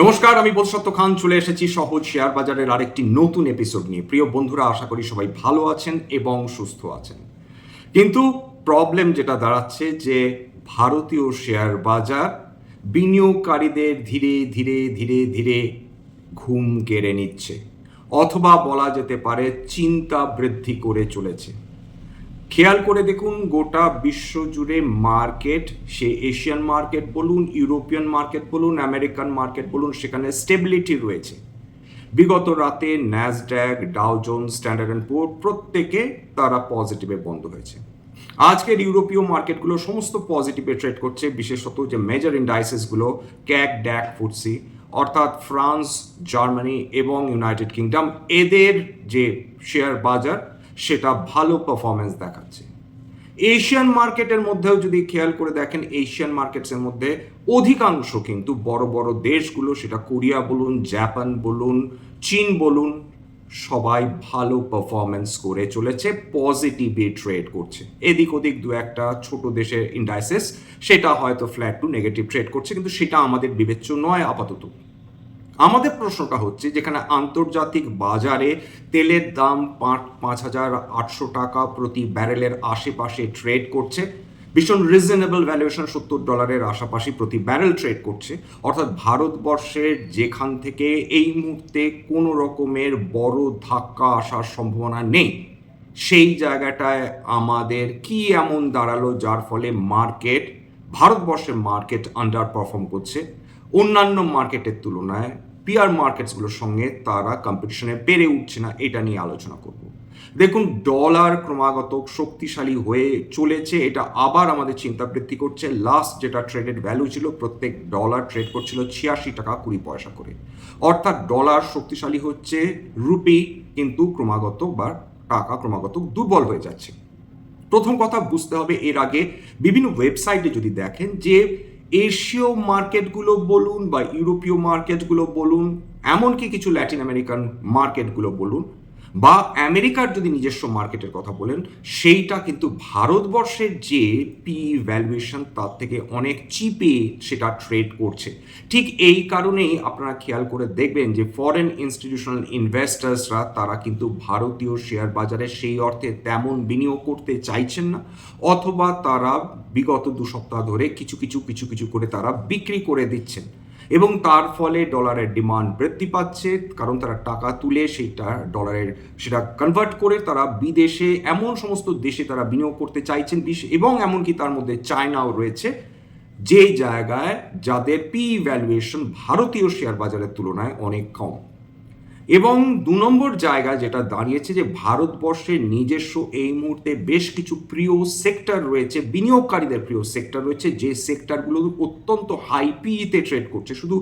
নমস্কার, আমি বোধসত্ত্ব খান। চলে এসেছি সহজ শেয়ার বাজারের আরেকটি নতুন এপিসোড নিয়ে। প্রিয় বন্ধুরা, আশা করি সবাই ভালো আছেন এবং সুস্থ আছেন। কিন্তু প্রবলেম যেটা দাঁড়াচ্ছে যে ভারতীয় শেয়ার বাজার বিনিয়োগকারীদের ধীরে ধীরে ধীরে ধীরে ঘুম কেড়ে নিচ্ছে। অথবা বলা যেতে পারে, চিন্তা বৃদ্ধি করে চলেছে। খেয়াল করে দেখুন, গোটা বিশ্ব জুড়ে মার্কেট, সে এশিয়ান মার্কেট বলুন, ইউরোপিয়ান মার্কেট বলুন, আমেরিকান মার্কেট বলুন, সেখানে স্টেবিলিটি রয়েছে। বিগত রাতে Nasdaq Dow Jones Standard and Poor প্রত্যেকে তারা পজিটিভে বন্ধ হয়েছে। আজকের ইউরোপীয় মার্কেটগুলো সমস্ত পজিটিভে ট্রেড করছে, বিশেষত যে মেজর ইন্ডাইসেসগুলো ক্যাক ড্যাক ফুটসি অর্থাৎ ফ্রান্স, জার্মানি এবং ইউনাইটেড কিংডম, এদের যে শেয়ার বাজার সেটা ভালো পারফরমেন্স দেখাচ্ছে। এশিয়ান মার্কেটের মধ্যেও যদি খেয়াল করে দেখেন এশিয়ান মার্কেটসের মধ্যে অধিকাংশ কিন্তু বড় বড় দেশগুলো, সেটা কোরিয়া বলুন, জাপান বলুন, চীন বলুন, সবাই ভালো পারফরমেন্স করে চলেছে পজিটিভে ট্রেড করছে। এদিক ওদিক দু একটা ছোট দেশের ইন্ডাইসেস সেটা হয়তো ফ্ল্যাট টু নেগেটিভ ট্রেড করছে, কিন্তু সেটা আমাদের বিবেচ্য নয়, আপাতত। আমাদের প্রশ্নটা হচ্ছে, যেখানে আন্তর্জাতিক বাজারে তেলের দাম পাঁচ পাঁচ হাজার আটশো টাকা প্রতি ব্যারেলের আশেপাশে ট্রেড করছে। ভীষণ রিজনেবল ভ্যালুয়েশন সত্তর ডলারের আশাপাশি প্রতি ব্যারেল ট্রেড করছে। অর্থাৎ ভারতবর্ষের যেখান থেকে এই মুহূর্তে কোনো রকমের বড় ধাক্কা আসার সম্ভাবনা নেই। সেই জায়গাটায় আমাদের কি এমন দাঁড়াল যার ফলে মার্কেট ভারতবর্ষের মার্কেট আন্ডার পারফর্ম করছে। অন্যান্য মার্কেটের তুলনায় পিয়ার মার্কেটসগুলোর সঙ্গে তারা কম্পিটিশনে পেরে উঠছে না, এটা নিয়ে আলোচনা করব। দেখুন ডলার ক্রমাগত শক্তিশালী হয়ে চলেছে, এটা আবার আমাদের চিন্তা বৃদ্ধি করছে। লাস্ট যেটা ট্রেডেড ভ্যালু ছিল, প্রত্যেক ডলার ট্রেড করছিল ছিয়াশি টাকা কুড়ি পয়সা করে। অর্থাৎ ডলার শক্তিশালী হচ্ছে রুপি কিন্তু ক্রমাগত বা টাকা ক্রমাগত দুর্বল হয়ে যাচ্ছে। প্রথম কথা বুঝতে হবে, এর আগে বিভিন্ন ওয়েবসাইটে যদি দেখেন যে এশীয় মার্কেটগুলো বলুন বা ইউরোপীয় মার্কেটগুলো বলুন এমনকি কিছু ল্যাটিন আমেরিকান মার্কেটগুলো বলুন বা আমেরিকার যদি নিজস্ব মার্কেটের কথা বলেন, সেইটা কিন্তু ভারতবর্ষের যে পি ভ্যালুয়েশন তার থেকে অনেক চিপে সেটা ট্রেড করছে। ঠিক এই কারণেই আপনারা খেয়াল করে দেখবেন যে ফরেন ইনস্টিটিউশনাল ইনভেস্টার্সরা তারা কিন্তু ভারতীয় শেয়ার বাজারে সেই অর্থে তেমন বিনিয়োগ করতে চাইছেন না, অথবা তারা বিগত দু সপ্তাহ ধরে কিছু কিছু কিছু কিছু করে তারা বিক্রি করে দিচ্ছেন। এবং তার ফলে ডলারের ডিমান্ড বৃদ্ধি পাচ্ছে, কারণ তারা টাকা তুলে সেইটা ডলারের সেটা কনভার্ট করে তারা বিদেশে এমন সমস্ত দেশে তারা বিনিয়োগ করতে চাইছেন এবং এমনকি তার মধ্যে চায়নাও রয়েছে। যে জায়গায় যাদের পি ভ্যালুয়েশন ভারতীয় শেয়ার বাজারের তুলনায় অনেক কম। এবং দু নম্বর জায়গা যেটা দাঁড়িয়েছে যে ভারতবর্ষের নিজস্ব এই মুহূর্তে বেশ কিছু প্রিয় সেক্টর রয়েছে, বিনিয়োগকারীদের প্রিয় সেক্টর রয়েছে, যে সেক্টরগুলো অত্যন্ত হাই পিইতে ট্রেড করছে। শুধু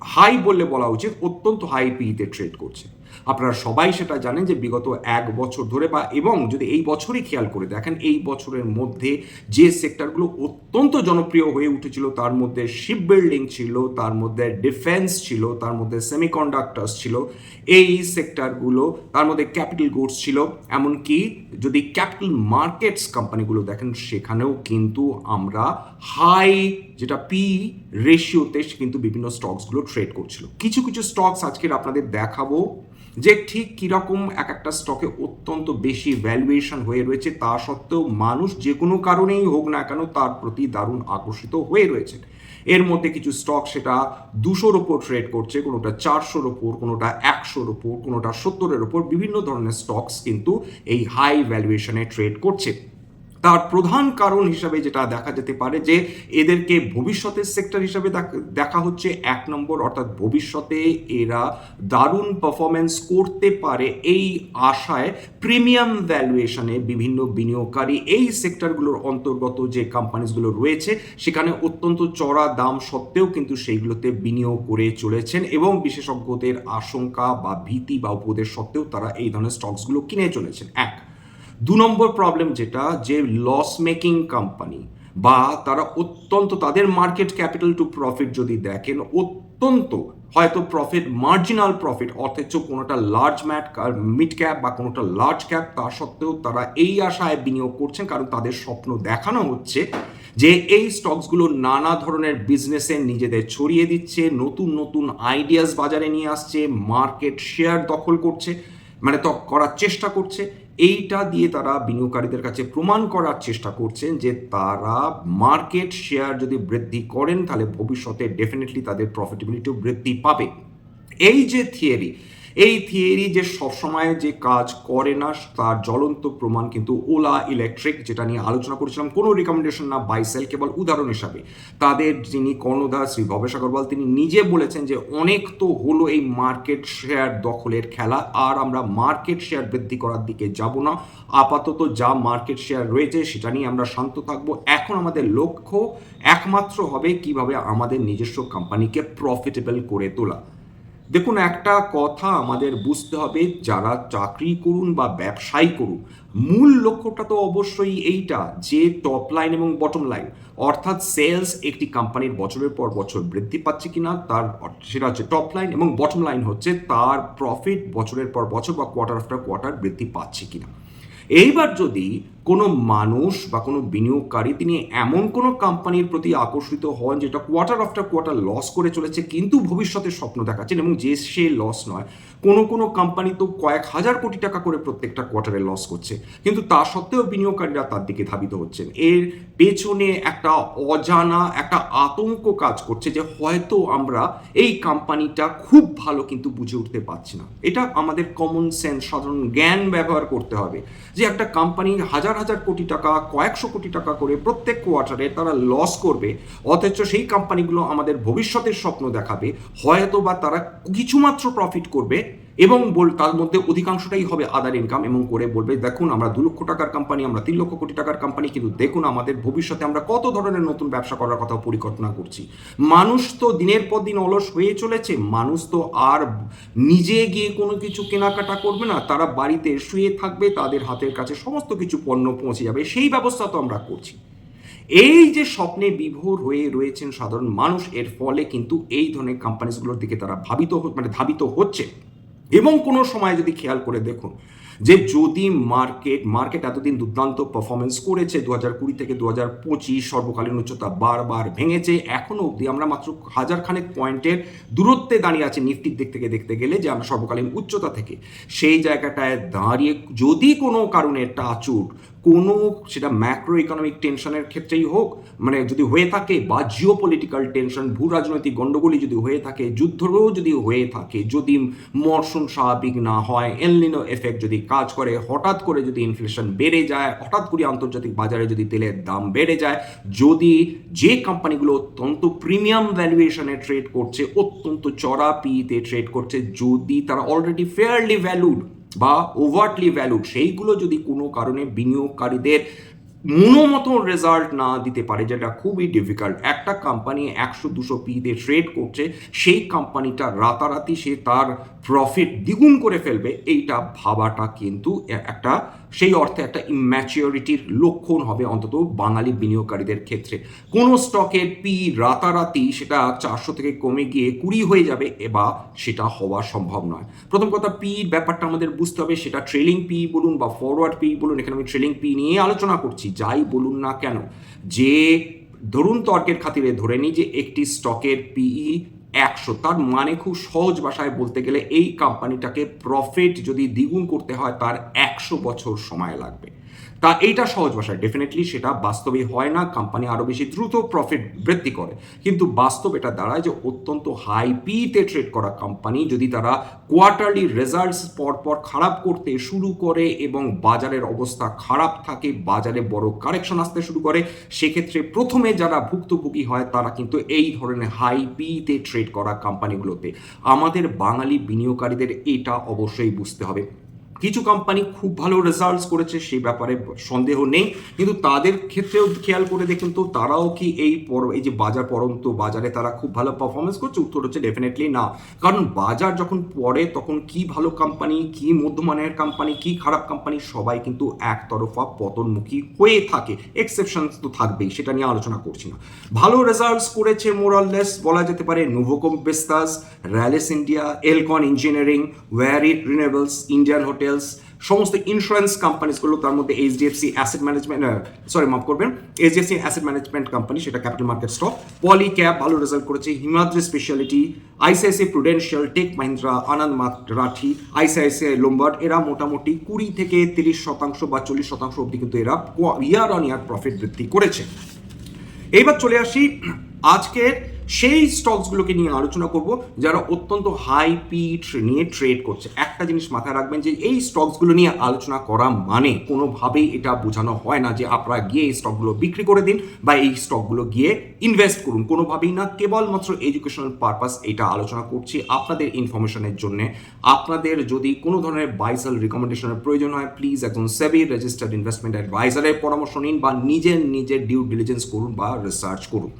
হাই বললে বলা উচিত, অত্যন্ত হাই পিইতে ট্রেড করছে। আপনারা সবাই সেটা জানেন যে বিগত এক বছর ধরে বা এবং যদি এই বছরই খেয়াল করে দেখেন, এই বছরের মধ্যে যে সেক্টরগুলো অত্যন্ত জনপ্রিয় হয়ে উঠেছিল, তার মধ্যে শিপ বিল্ডিং ছিল, তার মধ্যে ডিফেন্স ছিল, তার মধ্যে সেমিকন্ডাক্টার্স ছিল, এই সেক্টরগুলো, তার মধ্যে ক্যাপিটাল গুডস ছিল। এমনকি যদি ক্যাপিটাল মার্কেটস কোম্পানিগুলো দেখেন, সেখানেও কিন্তু আমরা হাই যেটা পি রেশিওতে কিন্তু বিভিন্ন স্টকসগুলো ট্রেড করছিল। কিছু কিছু স্টকস আজকের আপনাদের দেখাবো। যে ঠিক কীরকম এক একটা স্টকে অত্যন্ত বেশি ভ্যালুয়েশন হয়ে রয়েছে, তা সত্ত্বেও মানুষ যে কোনো কারণেই হোক না কেন তার প্রতি দারুণ আকর্ষিত হয়ে রয়েছে। এর মধ্যে কিছু স্টক সেটা দুশোর ওপর ট্রেড করছে, কোনোটা চারশোর ওপর, কোনোটা একশোর ওপর, কোনোটা সত্তরের ওপর, বিভিন্ন ধরনের স্টকস কিন্তু এই হাই ভ্যালুয়েশনে ট্রেড করছে। তার প্রধান কারণ হিসাবে যেটা দেখা যেতে পারে যে এদেরকে ভবিষ্যতের সেক্টর হিসাবে দেখ- হচ্ছে এক নম্বর, অর্থাৎ ভবিষ্যতে এরা দারুণ পারফরমেন্স করতে পারে এই আশায় প্রিমিয়াম ভ্যালুয়েশনে বিভিন্ন বিনিয়োগকারী এই সেক্টরগুলোর অন্তর্গত যে কোম্পানিজগুলো রয়েছে, সেখানে অত্যন্ত চড়া দাম সত্ত্বেও কিন্তু সেইগুলোতে বিনিয়োগ করে চলেছেন এবং বিশেষজ্ঞদের আশঙ্কা বা ভীতি বা উপদেশ সত্ত্বেও তারা এই ধরনের স্টকসগুলো কিনে চলেছেন। এক দু নম্বর প্রবলেম যেটা, যে লস মেকিং কোম্পানি বা তারা অত্যন্ত, তাদের মার্কেট ক্যাপিটাল টু প্রফিট যদি দেখেন, অত্যন্ত হয়তো প্রফিট মার্জিনাল প্রফিট অথচ কোনোটা লার্জ ম্যাট মিড ক্যাপ বা কোনোটা লার্জ ক্যাপ তা সত্ত্বেও তারা এই আশায় বিনিয়োগ করছেন, কারণ তাদের স্বপ্ন দেখানো হচ্ছে যে এই স্টকসগুলো নানা ধরনের বিজনেসে নিজেদের ছড়িয়ে দিচ্ছে, নতুন নতুন আইডিয়াস বাজারে নিয়ে আসছে মার্কেট শেয়ার দখল করছে মানে তো করার চেষ্টা করছে। এইটা দিয়ে তারা বিনিয়োগকারীদের কাছে প্রমাণ করার চেষ্টা করছেন যে তারা মার্কেট শেয়ার যদি বৃদ্ধি করেন, তাহলে ভবিষ্যতে ডেফিনেটলি তাদের প্রফিটেবিলিটিও বৃদ্ধি পাবে। এই যে থিয়েরি এই থিয়েরি যে সবসময় যে কাজ করে না, তার জ্বলন্ত প্রমাণ কিন্তু ওলা ইলেকট্রিক যেটা নিয়ে আলোচনা করেছিলাম, কোনো রিকমেন্ডেশন না বাইসেল কেবল উদাহরণ হিসাবে। তাদের যিনি কর্ণধার, শ্রী ভবেশ আগরওয়াল তিনি নিজে বলেছেন যে অনেক তো হলো এই মার্কেট শেয়ার দখলের খেলা, আর আমরা মার্কেট শেয়ার বৃদ্ধি করার দিকে যাব না। আপাতত যা মার্কেট শেয়ার রয়েছে, সেটা নিয়ে আমরা শান্ত থাকব। এখন আমাদের লক্ষ্য একমাত্র হবে কীভাবে আমাদের নিজস্ব কোম্পানিকে প্রফিটেবল করে তোলা। দেখুন, একটা কথা আমাদের বুঝতে হবে, যারা চাকরি করুন বা ব্যবসায়ী করুন, মূল লক্ষ্যটা তো অবশ্যই এইটা, যে টপ লাইন এবং বটম লাইন অর্থাৎ সেলস একটি কোম্পানির বছরের পর বছর বৃদ্ধি পাচ্ছে কিনা, তার, সেটা হচ্ছে টপ লাইন এবং বটম লাইন হচ্ছে তার প্রফিট বছরের পর বছর বা কোয়ার্টার আফটার কোয়ার্টার বৃদ্ধি পাচ্ছে কিনা। এইবার যদি কোনো মানুষ বা কোনো বিনিয়োগকারী তিনি এমন কোনো কোম্পানির প্রতি আকর্ষিত হন যেটা কোয়ার্টার আফটার কোয়ার্টার লস করে চলেছে, কিন্তু ভবিষ্যতে স্বপ্ন দেখাচ্ছেন এবং যে সে লস নয়। কোনো কোনো কোম্পানি তো কয়েক হাজার কোটি টাকা করে প্রত্যেকটা কোয়ার্টারে লস করছে। কিন্তু তা সত্ত্বেও বিনিয়োগকারীরা তার দিকে ধাবিত হচ্ছেন। এর পেছনে একটা অজানা, একটা আতঙ্ক কাজ করছে যে হয়তো আমরা এই কোম্পানিটা খুব ভালো কিন্তু বুঝে উঠতে পারছি না। এটা আমাদের কমন সেন্স সাধারণ জ্ঞান ব্যবহার করতে হবে যে একটা কোম্পানি হাজার হাজার কোটি টাকা, কয়েকশো কোটি টাকা করে প্রত্যেক কোয়ার্টারে তারা লস করবে, অথচ সেই কোম্পানিগুলো আমাদের ভবিষ্যতের স্বপ্ন দেখাবে হয়তো বা তারা কিছুমাত্র প্রফিট করবে এবং বল, তার মধ্যে অধিকাংশটাই হবে আদার ইনকাম এবং করে বলবে, দেখুন, আমরা দু লক্ষ টাকার কোম্পানি আমরা তিন লক্ষ কোটি টাকার কোম্পানি কিন্তু দেখুন, আমাদের ভবিষ্যতে আমরা কত ধরনের নতুন ব্যবসা করার কথা পরিকল্পনা করছি। মানুষ তো দিনের পর দিন অলস হয়ে চলেছে, মানুষ তো আর নিজে গিয়ে কোনো কিছু কেনাকাটা করবে না, তারা বাড়িতে শুয়ে থাকবে, তাদের হাতের কাছে সমস্ত কিছু পণ্য পৌঁছে যাবে, সেই ব্যবস্থা তো আমরা করছি। এই যে স্বপ্নে বিভোর হয়ে রয়েছেন সাধারণ মানুষ, এর ফলে কিন্তু এই ধরনের কোম্পানিজগুলোর দিকে তারা ভাবিত মানে ধাবিত হচ্ছে। এবং কোনো সময় যদি খেয়াল করে দেখুন যে যদি মার্কেট মার্কেট এতদিন দুর্দান্ত পারফরমেন্স করেছে দু হাজার কুড়ি থেকে দু হাজার পঁচিশ সর্বকালীন উচ্চতা বারবার ভেঙেছে এখনও অবধি আমরা মাত্র হাজারখানেক পয়েন্টের দূরত্বে দাঁড়িয়ে আছে নিফটির দিক থেকে দেখতে গেলে যে আমরা সর্বকালীন উচ্চতা থেকে। সেই জায়গাটায় দাঁড়িয়ে যদি কোনো কারণে টাচুট কোনো সেটা ম্যাক্রো ইকোনমিক টেনশনের ক্ষেত্রেই হোক মানে যদি হয়ে থাকে বা জিও পলিটিক্যাল টেনশন ভূ রাজনৈতিক গণ্ডগোলই যদি হয়ে থাকে যুদ্ধও যদি হয়ে থাকে, যদি মরশুম স্বাভাবিক না হয় এলনিনো এফেক্ট যদি কাজ করে, হঠাৎ করে যদি ইনফ্লেশন বেড়ে যায়, হঠাৎ করে আন্তর্জাতিক বাজারে যদি তেলের দাম বেড়ে যায়, যদি যে কোম্পানিগুলো অত্যন্ত প্রিমিয়াম ভ্যালুয়েশনে ট্রেড করছে, অত্যন্ত চড়া পিতে ট্রেড করছে, যদি তারা অলরেডি ফেয়ারলি ভ্যালুড বা ওভারটলি ভ্যালুড সেইগুলো যদি কোনো কারণে বিনিয়োগকারীদের মনোমতো রেজাল্ট না দিতে পারে, যেটা খুবই ডিফিকাল্ট একটা কোম্পানি একশো দুশো পিতে ট্রেড করছে, সেই কোম্পানিটা রাতারাতি সে তার প্রফিট দ্বিগুণ করে ফেলবে, এইটা ভাবাটা কিন্তু একটা, সেই অর্থে একটা ইম্যাচিওরিটির লক্ষণ হবে অন্তত বাঙালি বিনিয়োগকারীদের ক্ষেত্রে। কোনো স্টকের পি রাতারাতি সেটা চারশো থেকে কমে গিয়ে কুড়ি হয়ে যাবে বা সেটা হওয়া সম্ভব নয়। প্রথম কথা পি ব্যাপারটা আমাদের বুঝতে হবে, সেটা ট্রেলিং পি বলুন বা ফরওয়ার্ড পি বলুন, এখানে আমি ট্রেলিং পি নিয়ে আলোচনা করছি। যাই বলুন না কেন, যে ধরুন তর্কের খাতিরে ধরে নিই যে একটি স্টকের পিই একশো, তার মানে খুব সহজ ভাষায় বলতে গেলে এই কোম্পানিটাকে প্রফিট যদি দ্বিগুণ করতে হয়, তার একশো বছর সময় লাগবে। তা এইটা সহজ ভাষায়। ডেফিনেটলি সেটা বাস্তবে হয় না কোম্পানি আরও বেশি দ্রুত প্রফিট বৃদ্ধি করে। কিন্তু বাস্তব এটা দাঁড়ায় যে অত্যন্ত হাই পিতে ট্রেড করা কোম্পানি যদি তারা কোয়ার্টারলি রেজাল্টস পরপর খারাপ করতে শুরু করে এবং বাজারের অবস্থা খারাপ থাকে, বাজারে বড় কারেকশন আসতে শুরু করে, সেক্ষেত্রে প্রথমে যারা ভুক্তভোগী হয় তারা কিন্তু এই ধরনের হাই পিতে ট্রেড করা কোম্পানিগুলোতে আমাদের বাঙালি বিনিয়োগকারীদের এটা অবশ্যই বুঝতে হবে। কিছু কোম্পানি খুব ভালো রেজাল্টস করেছে, সেই ব্যাপারে সন্দেহ নেই। কিন্তু তাদের ক্ষেত্রেও খেয়াল করে দেখুন তো, তারাও কি এই পর এই যে বাজার পরন্ত বাজারে তারা খুব ভালো পারফরমেন্স করছে? উত্তর হচ্ছে ডেফিনেটলি না। কারণ বাজার যখন পড়ে, তখন কি ভালো কোম্পানি কি মধ্যমানের কোম্পানি কি খারাপ কোম্পানি সবাই কিন্তু একতরফা পতনমুখী হয়ে থাকে। এক্সেপশন তো থাকবেই, সেটা নিয়ে আলোচনা করছি না। ভালো রেজাল্টস করেছে মোরাললেস বলা যেতে পারে নোভোকম Vestas Rallis India Elecon Engineering Waaree Renewables Indian Hotels সমস্ত ইন্স্যুরেন্স কোম্পানিজগুলো তার মধ্যে এইচডিএফসি অ্যাসেট ম্যানেজমেন্ট সরি মাফ করবেন এইচডিএফসি অ্যাসেট ম্যানেজমেন্ট কোম্পানি সেটা ক্যাপিটাল মার্কেট স্টক পলি ক্যাব ভালো রেজাল্ট করেছে Himadri speciality ICICI Prudential Tech Mahindra Anand Rathi ICICI Lombard এরা মোটামুটি কুড়ি থেকে তিরিশ শতাংশ বা চল্লিশ শতাংশ অবধি কিন্তু এরা ইয়ার অন ইয়ার প্রফিট বৃদ্ধি করেছে। এইবার চলে আসি আজকের সেই স্টকসগুলোকে নিয়ে আলোচনা করব যারা অত্যন্ত হাই পিট নিয়ে ট্রেড করছে। একটা জিনিস মাথায় রাখবেন যে এই স্টকসগুলো নিয়ে আলোচনা করা মানে কোনোভাবেই এটা বোঝানো হয় না যে আপনারা গিয়ে এই স্টকগুলো বিক্রি করে দিন বা এই স্টকগুলো গিয়ে ইনভেস্ট করুন। কোনোভাবেই না, কেবলমাত্র এডুকেশনাল পারপাস এটা আলোচনা করছি আপনাদের ইনফরমেশনের জন্য। আপনাদের যদি কোনো ধরনের বাইসাল রিকমেন্ডেশনের প্রয়োজন হয় প্লিজ একজন সেবি রেজিস্টার্ড ইনভেস্টমেন্ট অ্যাডভাইজারের পরামর্শ নিন বা নিজের নিজের ডিউ ডিলিজেন্স করুন বা রিসার্চ করুন।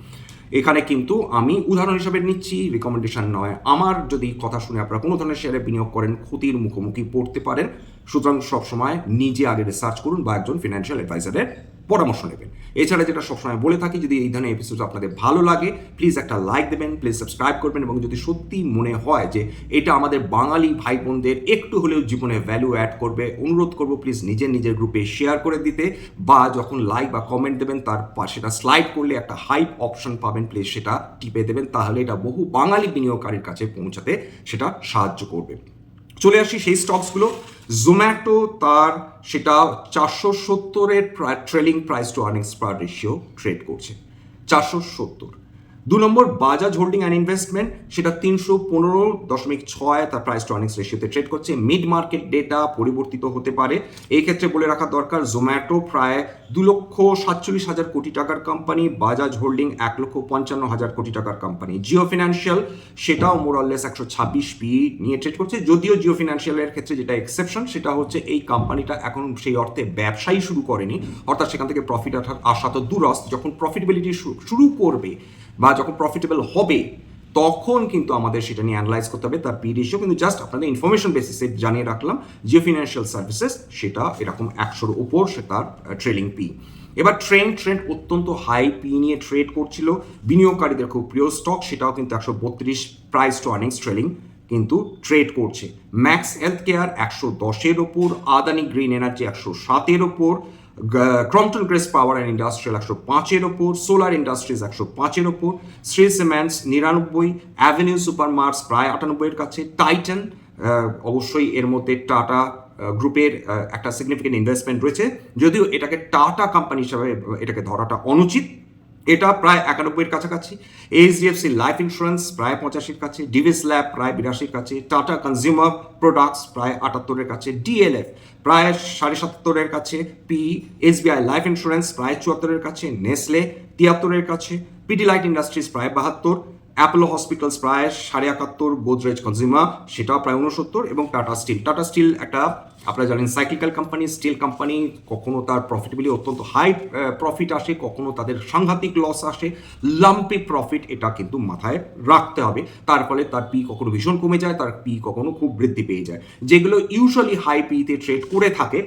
এখানে কিন্তু আমি উদাহরণ হিসেবে নিচ্ছি রিকমেন্ডেশন নয়। আমার যদি কথা শুনে আপনারা কোনো ধরনের শেয়ারে বিনিয়োগ করেন, ক্ষতির মুখোমুখি পড়তে পারেন। সুতরাং সবসময় নিজে আগে রিসার্চ করুন বা একজন ফিনান্সিয়াল অ্যাডভাইজারের পরামর্শ নেবেন। এছাড়া যেটা সবসময় বলে থাকি, যদি এই ধরনের এপিসোড আপনাদের ভালো লাগে প্লিজ একটা লাইক দেবেন প্লিজ সাবস্ক্রাইব করবেন এবং যদি সত্যি মনে হয় যে এটা আমাদের বাঙালি ভাই বোনদের একটু হলেও জীবনে ভ্যালু অ্যাড করবে, অনুরোধ করব প্লিজ নিজের নিজের গ্রুপে শেয়ার করে দিতে বা যখন লাইক বা কমেন্ট দেবেন, তার সেটা স্লাইড করলে একটা হাইপ অপশন পাবেন প্লিজ সেটা টিপে দেবেন, তাহলে এটা বহু বাঙালি বিনিয়োগকারীর কাছে পৌঁছাতে সেটা সাহায্য করবে। চলে আসি সেই স্টকসগুলো জোম্যাটো তার সেটা চারশো সত্তরের trailing price to earnings per ratio trade করছে। চারশো সত্তর। দু নম্বর বাজাজ হোল্ডিং অ্যান্ড ইনভেস্টমেন্ট, সেটা তিনশো পনেরো দশমিক ছয় তার প্রাইস টু রেশিওতে ট্রেড করছে। মিড মার্কেট ডেটা পরিবর্তিত হতে পারে। এই ক্ষেত্রে বলে রাখা দরকার জোম্যাটো প্রায় দু লক্ষ সাতচল্লিশ হাজার কোটি টাকার কোম্পানি বাজাজ হোল্ডিং এক লক্ষ পঞ্চান্ন হাজার কোটি টাকার কোম্পানি জিও ফিনান্সিয়াল সেটাও মোরাললেস একশো ছাব্বিশ পি নিয়ে ট্রেড করছে। যদিও জিও ফিনান্সিয়ালের ক্ষেত্রে যেটা এক্সেপশন সেটা হচ্ছে এই কোম্পানিটা এখন সেই অর্থে ব্যবসায়ী শুরু করেনি। অর্থাৎ সেখান থেকে প্রফিট আসা তো দূরস যখন প্রফিটেবিলিটি শুরু করবে বা যখন প্রফিটেবল হবে, তখন কিন্তু আমাদের সেটা নিয়ে অ্যানালাইজ করতে হবে। তার পি কিন্তু জাস্ট আপনাদের ইনফরমেশন বেসিসে জানিয়ে রাখলাম জিও ফিনান্সিয়াল সার্ভিসেস সেটা এরকম একশোর উপর সে তার ট্রেলিং পি এবার ট্রেন্ড ট্রেন্ড অত্যন্ত হাই পি নিয়ে ট্রেড করছিল। বিনিয়োগকারীদের খুব প্রিয় স্টক সেটাও কিন্তু একশো বত্রিশ প্রাইস টু আর্নিংস ট্রেলিং কিন্তু ট্রেড করছে। ম্যাক্স হেলথ কেয়ার একশো দশের ওপর আদানি গ্রিন এনার্জি একশো সাতের ওপর Crompton Greaves Power and Industrial একশো পাঁচের ওপর সোলার ইন্ডাস্ট্রিজ একশো পাঁচের ওপর শ্রী সিমেন্টস নিরানব্বই অ্যাভিনিউ সুপার মার্স প্রায় আটানব্বইয়ের কাছে টাইটান অবশ্যই এর মধ্যে টাটা গ্রুপের একটা সিগনিফিকেন্ট ইনভেস্টমেন্ট রয়েছে। যদিও এটাকে টাটা কোম্পানি হিসাবে, এটাকে ধরাটা অনুচিত এটা প্রায় একানব্বইয়ের কাছাকাছি। এইচডিএফসি লাইফ ইন্স্যুরেন্স প্রায় পঁচাশির কাছে। ডিভিস ল্যাব প্রায় বিরাশির কাছে। টাটা কনজিউমার প্রোডাক্টস প্রায় আটাত্তরের কাছে। ডিএলএফ প্রায় সাড়ে সাতাত্তরের কাছে। পি এসবিআই লাইফ ইন্স্যুরেন্স প্রায় চুয়াত্তরের কাছে। নেসলে তিয়াত্তরের কাছে। পিডি লাইট ইন্ডাস্ট্রিজ প্রায় বাহাত্তর। অ্যাপোলো হসপিটালস প্রায় সাড়ে একাত্তর গোদরেজ কনজিউমার সেটাও প্রায় উনসত্তর এবং টাটা স্টিল টাটা স্টিল একটা, আপনারা জানেন সাইক্লিক্যাল কোম্পানি স্টিল কোম্পানি কখনো তার প্রফিটেবিলি অত্যন্ত হাই প্রফিট আসে, কখনো তাদের সাংঘাতিক লস আসে। লাম্পি প্রফিট এটা কিন্তু মাথায় রাখতে হবে। তার ফলে তার পি কখনো ভীষণ কমে যায়, তার পি কখনো খুব বৃদ্ধি পেয়ে যায়। যেগুলো ইউজুয়ালি হাই পিতে ট্রেড করে থাকে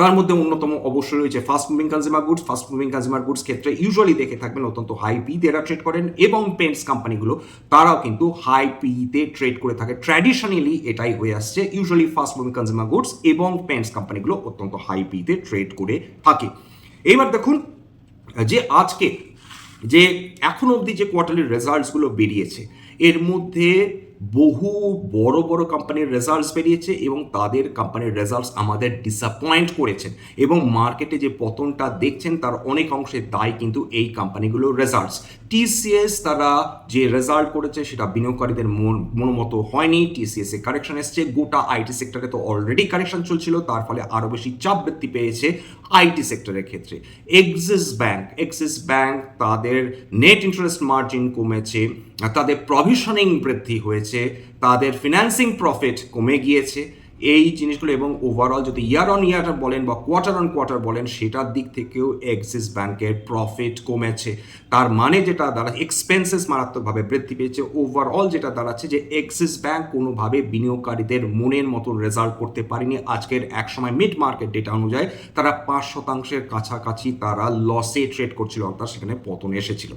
তার মধ্যে অন্যতম অবশ্যই রয়েছে fast moving consumer goods fast moving consumer goods ক্ষেত্রে ইউজুয়ালি দেখে থাকবেন অত্যন্ত হাই পিতে এরা ট্রেড করেন এবং পেন্টস কোম্পানিগুলো তারাও কিন্তু হাই পিতে ট্রেড করে থাকে। ট্র্যাডিশনালি এটাই হয়ে আসছে usually fast moving consumer goods এবং পেন্টস কোম্পানিগুলো অত্যন্ত হাই পিতে ট্রেড করে থাকে। এবার দেখুন, যে আজকে, যে এখন অবধি যে কোয়ার্টারলি রেজাল্টসগুলো বেরিয়েছে, এর মধ্যে বহু বড় বড় কোম্পানির রেজাল্টস বেরিয়েছে এবং তাদের কোম্পানির রেজাল্টস আমাদের ডিসঅ্যাপয়েন্ট করেছেন এবং মার্কেটে যে পতনটা দেখছেন, তার অনেক অংশে দায় কিন্তু এই কোম্পানিগুলোর রেজাল্টস টিসিএস তারা যে রেজাল্ট করেছে সেটা বিনিয়োগকারীদের মন মনোমতো হয়নি। টিসিএস কারেকশন এসছে। গোটা আইটি সেক্টরে তো অলরেডি কারেকশন চলছিল। তার ফলে আরও বেশি চাপ বৃদ্ধি পেয়েছে আইটি সেক্টরের ক্ষেত্রে। এক্সিস ব্যাংক এক্সিস ব্যাংক তাদের নেট ইন্টারেস্ট মার্জিন কমেছে, তাদের প্রভিশনিং বৃদ্ধি হয়েছে, তাদের ফিনান্সিং প্রফিট কমে গিয়েছে। এই জিনিসগুলো এবং ওভারঅল যদি ইয়ার অন ইয়ার বলেন বা কোয়ার্টার অন কোয়ার্টার বলেন, সেটার দিক থেকেও এক্সিস ব্যাংকের প্রফিট কমেছে। তার মানে যেটা দাঁড়া এক্সপেন্সেস মারাত্মকভাবে বৃদ্ধি পেয়েছে। ওভারঅল যেটা দাঁড়াচ্ছে যে এক্সিস ব্যাংক কোনোভাবে বিনিয়োগকারীদের মনের মতন রেজাল্ট করতে পারেনি। আজকের এক সময় মিড মার্কেট ডেটা অনুযায়ী তারা পাঁচ শতাংশের কাছাকাছি তারা লসে ট্রেড করছিল অর্থাৎ সেখানে পতন এসেছিল।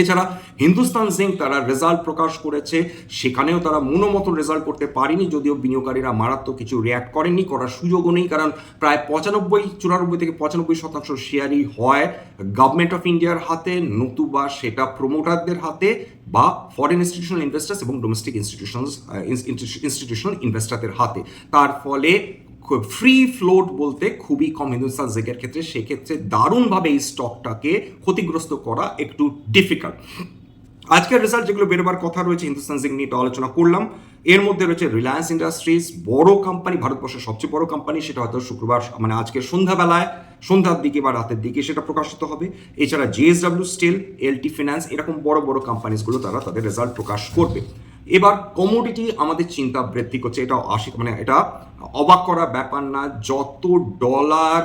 এছাড়া হিন্দুস্তান জিঙ্ক তারা রেজাল্ট প্রকাশ করেছে, সেখানেও তারা মনোমতন রেজাল্ট করতে পারেনি, যদিও বিনিয়োগকারীরা মারাত্মক কিছু রিয়াক্ট করেননি, করার সুযোগও নেই, কারণ প্রায় পঁচানব্বই, চুরানব্বই থেকে পঁচানব্বই শতাংশ শেয়ারই হয় গভর্নমেন্ট অফ ইন্ডিয়ার হাতে, নতুবা সেটা প্রমোটারদের হাতে বা ফরেন ইনস্টিটিউশনাল ইনভেস্টার্স এবং ডোমেস্টিক ইনস্টিটিউশনস ইনস্টিটিউশনাল ইনভেস্টারদের হাতে। তার ফলে ফ্রি ফ্লোট বলতে খুবই কম হিন্দুস্তান জেকের ক্ষেত্রে সেক্ষেত্রে দারুণভাবে এই স্টকটাকে ক্ষতিগ্রস্ত করা একটু ডিফিকাল্ট আজকের রেজাল্ট যেগুলো বেরোবার কথা রয়েছে হিন্দুস্তান জিঙ্ক নিয়ে আলোচনা করলাম। এর মধ্যে রয়েছে রিলায়েন্স ইন্ডাস্ট্রিজ বড় কোম্পানি ভারতবর্ষের সবচেয়ে বড় কোম্পানি সেটা হয়তো শুক্রবার মানে আজকে সন্ধ্যাবেলায়, সন্ধ্যার দিকে বা রাতের দিকে সেটা প্রকাশিত হবে। এছাড়া জিএসডাব্লিউ স্টিল এলটি ফিনান্স এরকম বড় বড় কোম্পানিজগুলো তারা তাদের রেজাল্ট প্রকাশ করবে। এবার কমোডিটি আমাদের চিন্তা বৃদ্ধি করছে, এটা আশি মানে এটা অবাক করা ব্যাপার না, যত ডলার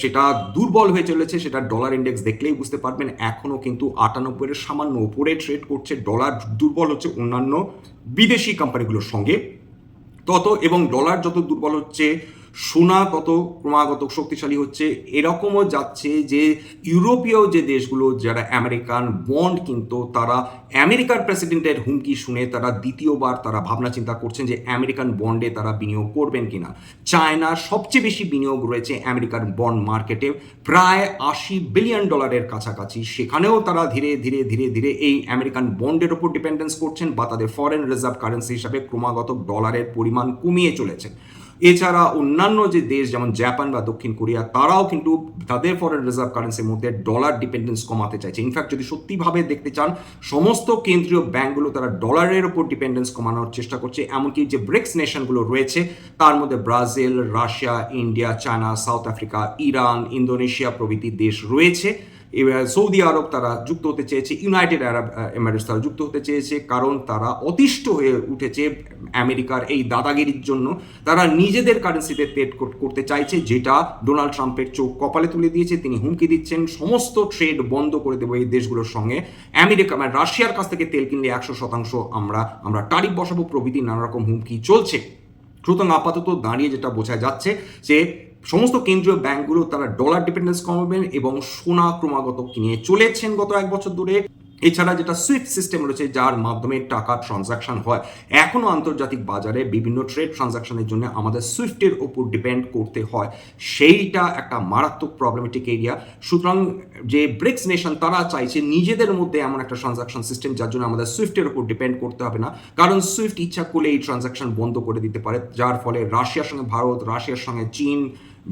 সেটা দুর্বল হয়ে চলেছে, সেটা ডলার ইন্ডেক্স দেখলেই বুঝতে পারবেন। এখনও কিন্তু আটানব্বইয়ের সামান্য উপরে ট্রেড করছে, ডলার দুর্বল হচ্ছে অন্যান্য বিদেশি কোম্পানিগুলোর সঙ্গে। তত এবং ডলার যত দুর্বল হচ্ছে সোনা তত ক্রমাগত শক্তিশালী হচ্ছে, এরকমও যাচ্ছে যে ইউরোপীয় যে দেশগুলো, যারা আমেরিকান বন্ড কিন্তু, তারা আমেরিকার প্রেসিডেন্টের হুমকি শুনে তারা দ্বিতীয়বার তারা ভাবনা চিন্তা করছেন যে আমেরিকান বন্ডে তারা বিনিয়োগ করবেন কিনা। চায়নার সবচেয়ে বেশি বিনিয়োগ রয়েছে আমেরিকান বন্ড মার্কেটে, প্রায় আশি বিলিয়ন ডলারের কাছাকাছি। সেখানেও তারা ধীরে ধীরে ধীরে ধীরে এই আমেরিকান বন্ডের ওপর ডিপেন্ডেন্স করছেন বা তাদের ফরেন রিজার্ভ কারেন্সি হিসাবে ক্রমাগত ডলারের পরিমাণ কমিয়ে চলেছে এছাড়া অন্যান্য যে দেশ, যেমন জাপান বা দক্ষিণ কোরিয়া, তারাও কিন্তু তাদের ফরেন রিজার্ভ কারেন্সির মধ্যে ডলার ডিপেন্ডেন্স কমাতে চাইছে। ইনফ্যাক্ট যদি সত্যিভাবে দেখতে চান, সমস্ত কেন্দ্রীয় ব্যাংকগুলো তারা ডলারের ওপর ডিপেন্ডেন্স কমানোর চেষ্টা করছে, এমনকি যে ব্রিক্স নেশনগুলো রয়েছে, তার মধ্যে Brazil, Russia, India, China, South Africa, Iran, Indonesia প্রভৃতি দেশ রয়েছে। সৌদি আরব তারা যুক্ত হতে চেয়েছে, ইউনাইটেড আরব এমারেটস তারা যুক্ত হতে চেয়েছে, কারণ তারা অতিষ্ঠ হয়ে উঠেছে আমেরিকার এই দাদাগিরির জন্য। তারা নিজেদের কারেন্সিতে ট্রেড করতে চাইছে, যেটা ডোনাল্ড ট্রাম্পের চোখ কপালে তুলে দিয়েছে। তিনি হুমকি দিচ্ছেন, সমস্ত ট্রেড বন্ধ করে দেবো এই দেশগুলোর সঙ্গে। আমেরিকা মানে রাশিয়ার কাছ থেকে তেল কিনলে একশো শতাংশ আমরা আমরা টারিফ বসাবো, প্রভৃতি নানা রকম হুমকি চলছে। সুতরাং আপাতত দাঁড়িয়ে যেটা বোঝা যাচ্ছে যে সমস্ত কেন্দ্রীয় ব্যাংকগুলো তারা ডলার ডিপেন্ডেন্স কমাবেন এবং সোনা ক্রমাগত কিনে চলেছেন গত এক বছর ধরে। এছাড়া যেটা সুইফট সিস্টেম রয়েছে, যার মাধ্যমে টাকা ট্রানজাকশন হয় এখনও আন্তর্জাতিক বাজারে বিভিন্ন ট্রেড ট্রানজাকশনের জন্য আমাদের সুইফটের ওপর ডিপেন্ড করতে হয়। সেইটা একটা মারাত্মক প্রবলেমেটিক এরিয়া সুতরাং যে ব্রিক্স নেশন তারা চাইছে নিজেদের মধ্যে এমন একটা ট্রানজাকশন সিস্টেম যার জন্য আমাদের সুইফটের ওপর ডিপেন্ড করতে হবে না। কারণ সুইফট ইচ্ছা করলে এই ট্রানজাকশন বন্ধ করে দিতে পারে, যার ফলে রাশিয়ার সঙ্গে ভারত, রাশিয়ার সঙ্গে চীন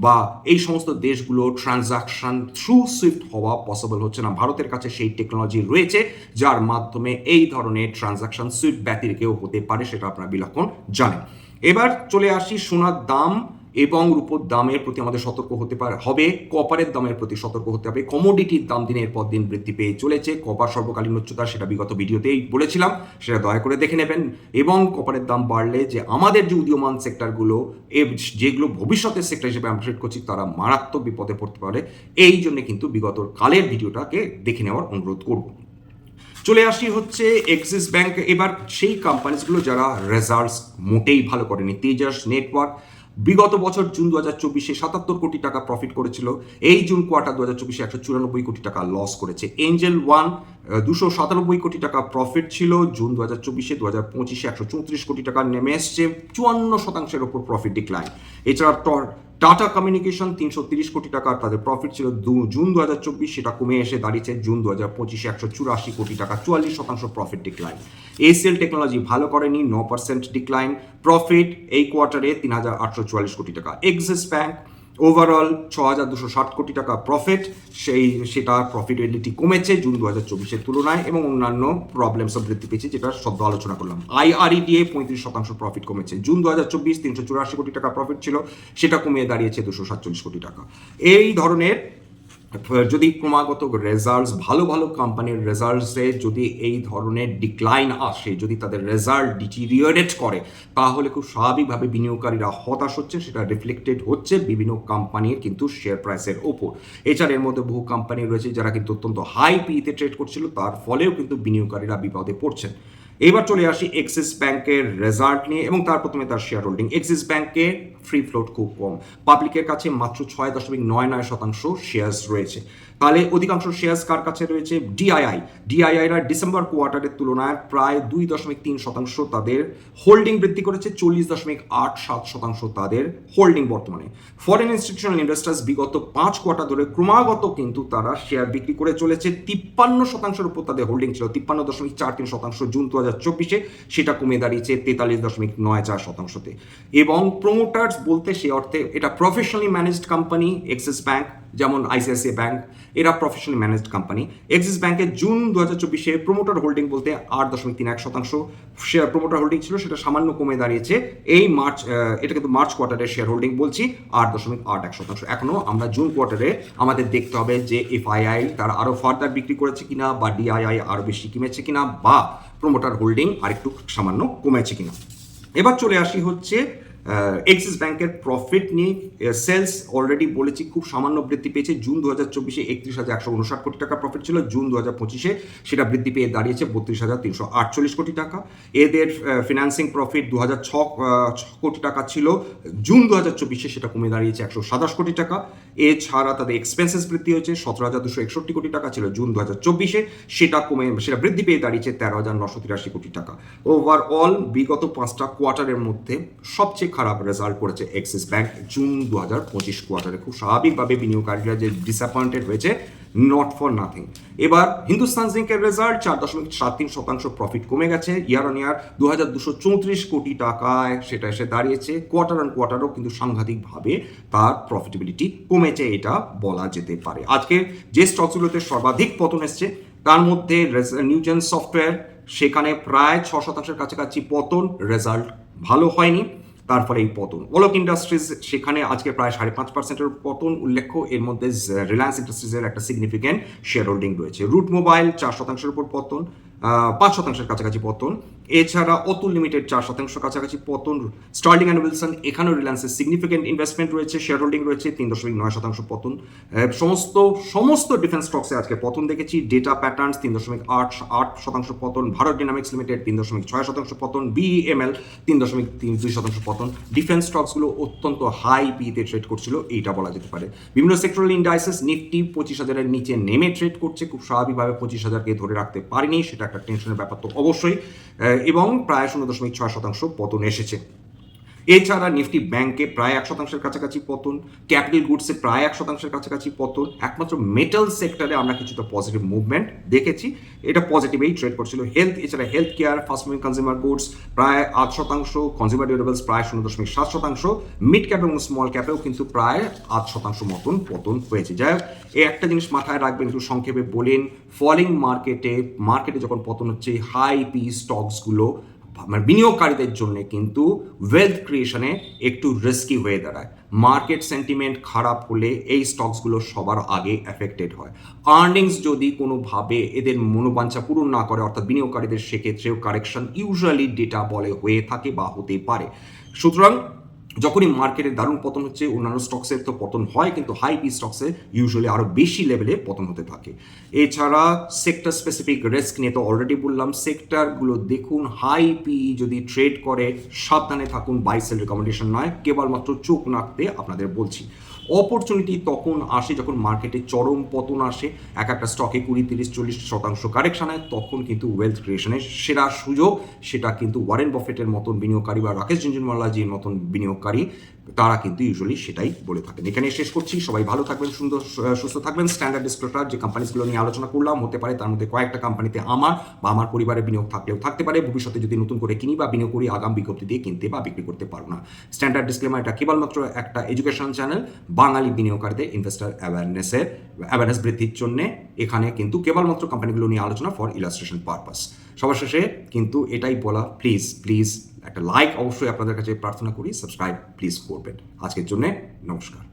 বা এই সমস্ত দেশগুলো ট্রানজাকশন থ্রু সুইফট হওয়া পসিবল হচ্ছে না। ভারতের কাছে সেই টেকনোলজি রয়েছে, যার মাধ্যমে এই ধরনের ট্রানজাকশন সুইফট ব্যতিরেকেও হতে পারে, সেটা আপনারা বিলক্ষণ জানেন। এবার চলে আসি সোনার দাম এবং রূপোর দামের প্রতি আমাদের সতর্ক হতে পারে, হবে। কপারের দামের প্রতি সতর্ক হতে হবে। কমোডিটির দাম দিনের পর দিন বৃদ্ধি পেয়ে চলেছে। কপার সর্বকালীন উচ্চতা, সেটা বিগত ভিডিওতেই বলেছিলাম। সেটা দয়া করে দেখে নেবেন। এবং কপারের দাম বাড়লে যে আমাদের যে উদীয়মান সেক্টরগুলো যেগুলো ভবিষ্যতের সেক্টর হিসেবে আমরা করছি, তারা মারাত্মক বিপদে পড়তে পারে। এই জন্য কিন্তু বিগত কালের ভিডিওটাকে দেখে নেওয়ার অনুরোধ করব। চলে আসি হচ্ছে এক্সিস ব্যাংক এবার সেই কোম্পানিজগুলো যারা রেজাল্টস মোটেই ভালো করেনি। তেজাস নেটওয়ার্ক বিগত বছর জুন দু হাজার চব্বিশে সাতাত্তর কোটি টাকা প্রফিট করেছিল, এই জুন কোয়ার্টার দু হাজার চব্বিশে একশো চুরানব্বই কোটি টাকা লস করেছে। এঞ্জেল ওয়ান দুশো সাতানব্বই কোটি টাকা প্রফিট ছিল, জুন দু হাজার চব্বিশে দু হাজার পঁচিশে একশো চৌত্রিশ কোটি টাকা নেমে এসছে, চুয়ান্ন শতাংশের ওপর প্রফিট ডিক্লাইন এছাড়া টাটা কমিউনিকেশন তিনশো তিরিশ কোটি টাকার তাদের প্রফিট ছিল জুন দু হাজার চব্বিশ, সেটা কমে এসে দাঁড়িয়েছে জুন দু হাজার পঁচিশে একশো চুরাশি কোটি টাকা, চুয়াল্লিশ শতাংশ প্রফিট ডিক্লাইন এসিএল টেকনোলজি ভালো করেনি, ন পার্সেন্ট ডিক্লাইন প্রফিট এই কোয়ার্টারে তিন হাজার আটশো চুয়াল্লিশ কোটি টাকা। এক্সিস ব্যাংক ওভারঅল ছ হাজার দুশো ষাট কোটি টাকা প্রফিট সেই, সেটা প্রফিটেবিলিটি কমেছে জুন দু হাজার চব্বিশের তুলনায় এবং অন্যান্য প্রবলেমসও বৃদ্ধি পেয়েছে যেটা সদ্য আলোচনা করলাম। আইআরই দিয়ে পঁয়ত্রিশ শতাংশ প্রফিট কমেছে। জুন দু হাজার চব্বিশ তিনশো চুরাশি কোটি টাকা প্রফিট ছিল। সেটা কমিয়ে দাঁড়িয়েছে দুশো সাতচল্লিশ কোটি টাকা। এই ধরনের যদি ক্রমাগত রেজাল্টস ভালো ভালো কোম্পানির রেজাল্টসে যদি এই ধরনের ডিক্লাইন আসে, যদি তাদের রেজাল্ট ডিটিরিয়রেট করে, তাহলে খুব স্বাভাবিকভাবে বিনিয়োগকারীরা হতাশ হচ্ছে, সেটা রিফ্লেক্টেড হচ্ছে বিভিন্ন কোম্পানির কিন্তু শেয়ার প্রাইসের ওপর। এছাড়া এর মধ্যে বহু কোম্পানি রয়েছে যারা কিন্তু অত্যন্ত হাই পিতে ট্রেড করছিল, তার ফলেও কিন্তু বিনিয়োগকারীরা বিপদে পড়ছেন। এবার চলে আসি এক্সিস ব্যাংকের রেজাল্ট নিয়ে এবং তার প্রথমে তার শেয়ার হোল্ডিং এক্সিস ব্যাংকে ফ্রি ফ্লোট খুব কম। পাবলিকের কাছে মাত্র ছয় দশমিক নয় নয় শতাংশ শেয়ার্স রয়েছে। তাহলে অধিকাংশ শেয়ার্স কার কাছে রয়েছে? ডিআইআই ডিআইআইরা ডিসেম্বর কোয়ার্টারের তুলনায় প্রায় দুই দশমিক তিন শতাংশ তাদের হোল্ডিং বৃদ্ধি করেছে, চল্লিশ দশমিক আট সাত শতাংশ তাদের হোল্ডিং বর্তমানে। ফরেন ইনস্টিটিউশনাল ইনভেস্টার্স বিগত পাঁচ কোয়ার্টার ধরে ক্রমাগত কিন্তু তারা শেয়ার বিক্রি করে চলেছে। তিপ্পান্ন শতাংশের উপর তাদের হোল্ডিং ছিল, তিপ্পান্ন দশমিক চার তিন শতাংশ জুন দু হাজার চব্বিশে, সেটা কমে দাঁড়িয়েছে তেতাল্লিশ দশমিক নয় চার শতাংশতে। এবং প্রমোটার্স বলতে সে অর্থে এটা professionally managed company Axis bank যেমন আইসিআইসিআই ব্যাংক, এরা প্রফেশনালি ম্যানেজড কোম্পানি এক্সিস ব্যাংকের জুন দু হাজার চব্বিশে প্রোমোটার হোল্ডিং বলতে আট দশমিক তিন এক শতাংশ শেয়ার প্রোমোটার হোল্ডিং ছিল, সেটা সামান্য কমে দাঁড়িয়েছে। এই মার্চ এটা কিন্তু মার্চ কোয়ার্টারের শেয়ার হোল্ডিং বলছি, আট দশমিক আট এক শতাংশ। এখনও আমরা জুন কোয়ার্টারে আমাদের দেখতে হবে যে এফআইআই তারা আরও ফার্দার বিক্রি করেছে কিনা, বা ডিআইআই আরও বেশি কমেছে কিনা, বা প্রোমোটার হোল্ডিং আরেকটু সামান্য কমেছে কিনা। এবার চলে আসি হচ্ছে এক্সিস ব্যাংকের প্রফিট নিয়ে সেলস অলরেডি বলেছি, খুব সামান্য বৃদ্ধি পেয়েছে। জুন দু হাজার চব্বিশে একত্রিশ হাজার একশো উনষাট কোটি টাকা প্রফিট ছিল। জুন দু হাজার পঁচিশে সেটা বৃদ্ধি পেয়ে দাঁড়িয়েছে বত্রিশ হাজার তিনশো আটচল্লিশ কোটি টাকা। এদের ফিনান্সিং প্রফিট দু হাজার ছ কোটি টাকা ছিল। জুন দু হাজার চব্বিশে সেটা কমে দাঁড়িয়েছে একশো সাতাশ কোটি টাকা। এছাড়া তাদের এক্সপেন্সেস বৃদ্ধি হয়েছে, সতেরো হাজার দুশো একষট্টি কোটি টাকা ছিল জুন দু হাজার চব্বিশে। সেটা কমে, সেটা বৃদ্ধি পেয়ে দাঁড়িয়েছে তেরো হাজার নশো তিরাশি কোটি টাকা। ওভারঅল বিগত পাঁচটা কোয়ার্টারের মধ্যে সবচেয়ে খারাপ রেজাল্ট করেছে এক্সিস ব্যাংক জুন দু হাজার পঁচিশ কোয়ার্টারে খুব স্বাভাবিকভাবে বিনিয়োগকারীরা যে ডিসঅ্যাপয়েন্টেড হয়েছে নট ফর নাথিং এবার হিন্দুস্তান জিঙ্কের রেজাল্ট চার দশমিক সাত তিন শতাংশ প্রফিট কমে গেছে। ইয়ার অন ইয়ার দু হাজার দুশো চৌত্রিশ কোটি টাকায় সেটা এসে দাঁড়িয়েছে। কোয়ার্টার অন কোয়ার্টারও কিন্তু সাংঘাতিকভাবে তার প্রফিটেবিলিটি কমেছে, এটা বলা যেতে পারে। আজকে যে স্টকগুলোতে সর্বাধিক পতন এসছে, তার মধ্যে নিউজেন সফটওয়্যার সেখানে প্রায় ছ শতাংশের কাছাকাছি পতন রেজাল্ট ভালো হয়নি। তার ফলে এই পতন। ওলক ইন্ডাস্ট্রিজ সেখানে আজকে প্রায় সাড়ে পাঁচ পার্সেন্টের পতন উল্লেখ্য। এর মধ্যে রিলায়েন্স ইন্ডাস্ট্রিজের একটা সিগনিফিকেন্ট শেয়ার হোল্ডিং রয়েছে। রুট মোবাইল চার শতাংশের উপর পতন পাঁচ শতাংশের কাছাকাছি পতন। এছাড়া অতুল লিমিটেড চার শতাংশ কাছাকাছি, পতন, স্টার্লিং অ্যান্ড উইলসন, এখানেও রিলায়েন্সের সিগনিফিক্যান্ট ইনভেস্টমেন্ট রয়েছে শেয়ার হোল্ডিং রয়েছে, তিন দশমিক নয় শতাংশ পতন। সমস্ত সমস্ত ডিফেন্স স্টকসে আজকে পতন দেখেছি ডেটা প্যাটার্নস তিন দশমিক আট আট শতাংশ পতন, ভারত ডিনামিক্স লিমিটেড তিন দশমিক ছয় শতাংশ পতন বিএমএল তিন দশমিক তিন দুই শতাংশ পতন। ডিফেন্স স্টকসগুলো অত্যন্ত হাই পিতে ট্রেড করছিল, এইটা বলা যেতে পারে। বিভিন্ন সেক্টরাল ইন্ডাইসেস নিফটি পঁচিশ হাজারের নিচে নেমে ট্রেড করছে, খুব স্বাভাবিকভাবে পঁচিশ হাজারকে ধরে রাখতে পারেনি, সেটা একটা টেনশনের ব্যাপার তো অবশ্যই। এবং প্রায় শূন্য দশমিক ছয় শতাংশ পতন এসেছে। এছাড়া নিফটি ব্যাংকে প্রায় এক শতাংশের কাছাকাছি পতন, ক্যাপিটাল গুডসে প্রায় এক শতাংশের কাছাকাছি পতন, একমাত্র মেটাল সেক্টরে আমরা কিছুটা পজিটিভ মুভমেন্ট দেখেছি। এটা পজিটিভেই ট্রেড করছিল। হেলথ এছাড়া health care fast moving consumer goods প্রায় আট শতাংশ কনজিউমার ডিউরেবলস প্রায় শূন্য দশমিক সাত শতাংশ মিড ক্যাপ এবং স্মল ক্যাপেও কিন্তু প্রায় আট শতাংশ মতন পতন হয়েছে। যাই হোক, এই একটা জিনিস মাথায় রাখবেন, একটু সংক্ষেপে বলেন। ফলিং মার্কেটে মার্কেটে যখন পতন হচ্ছে হাই পি স্টকসগুলো মানে বিনিয়োগকারীদের জন্য কিন্তু ওয়েলথ ক্রিয়েশনে একটু রিস্কি হয়ে দাঁড়ায়। মার্কেট সেন্টিমেন্ট খারাপ হলে এই স্টকসগুলো সবার আগে এফেক্টেড হয়। আর্নিংস যদি কোনোভাবে এদের মনোবাঞ্ছা পূরণ না করে, অর্থাৎ বিনিয়োগকারীদের সেক্ষেত্রেও কারেকশন ইউজুয়ালি ডেটা বলে হয়ে থাকে বা হতে পারে। সুতরাং যখনই মার্কেটের দারুণ পতন হচ্ছে, অন্যান্য স্টকসের তো পতন হয়, কিন্তু হাই পি স্টকসে ইউজুয়ালি আরও বেশি লেভেলে পতন হতে থাকে। এছাড়া সেক্টর স্পেসিফিক রিস্ক নিয়ে তো অলরেডি বললাম সেক্টরগুলো দেখুন হাই পি যদি ট্রেড করে, সাবধানে থাকুন বাইসেল রেকমেন্ডেশন নয়, কেবলমাত্র চোখ নাকতে আপনাদের বলছি। অপরচুনিটি তখন আসে যখন মার্কেটে চরম পতন আসে। এক একটা স্টকে কুড়ি, তিরিশ, চল্লিশ শতাংশ কারেকশন হয়, তখন কিন্তু ওয়েলথ ক্রিয়েশনের সেরা সুযোগ। সেটা কিন্তু ওয়ারেন বফেটের মতন বিনিয়োগকারী বা রাকেশ ঝুঁঝুনওয়ালাজির মতন বিনিয়োগকারী তারা কিন্তু ইউজুয়ালি সেটাই বলে থাকেন। এখানে শেষ করছি। সবাই ভালো থাকবেন সুন্দর সুস্থ থাকবেন। স্ট্যান্ডার্ড ডিসক্লোজার যে কোম্পানিগুলো নিয়ে আলোচনা করলাম, হতে পারে তার মধ্যে কয়েকটা কোম্পানিতে আমার বা আমার পরিবারের বিনিয়োগ থাকলেও থাকতে পারে। ভবিষ্যতে যদি নতুন করে কিনি বা বিনিয়োগ করি, আগাম বিজ্ঞপ্তি দিয়ে কিনতে বা বিক্রি করতে পারব না। স্ট্যান্ডার্ড ডিসক্লেমার এটা কেবলমাত্র একটা এডুকেশন চ্যানেল বাঙালি বিনিয়োগকারীদের ইনভেস্টার অ্যাওয়ারনেসের অ্যাওয়ারনেস বৃদ্ধির জন্য। এখানে কিন্তু কেবলমাত্র কোম্পানিগুলো নিয়ে আলোচনা ফর ইলাস্ট্রেশন পারপাস সবার শেষে কিন্তু এটাই বলা প্লিজ প্লিজ একটা লাইক অবশ্যই আপনাদের কাছে প্রার্থনা করি সাবস্ক্রাইব প্লিজ করবেন। আজকের জন্য নমস্কার।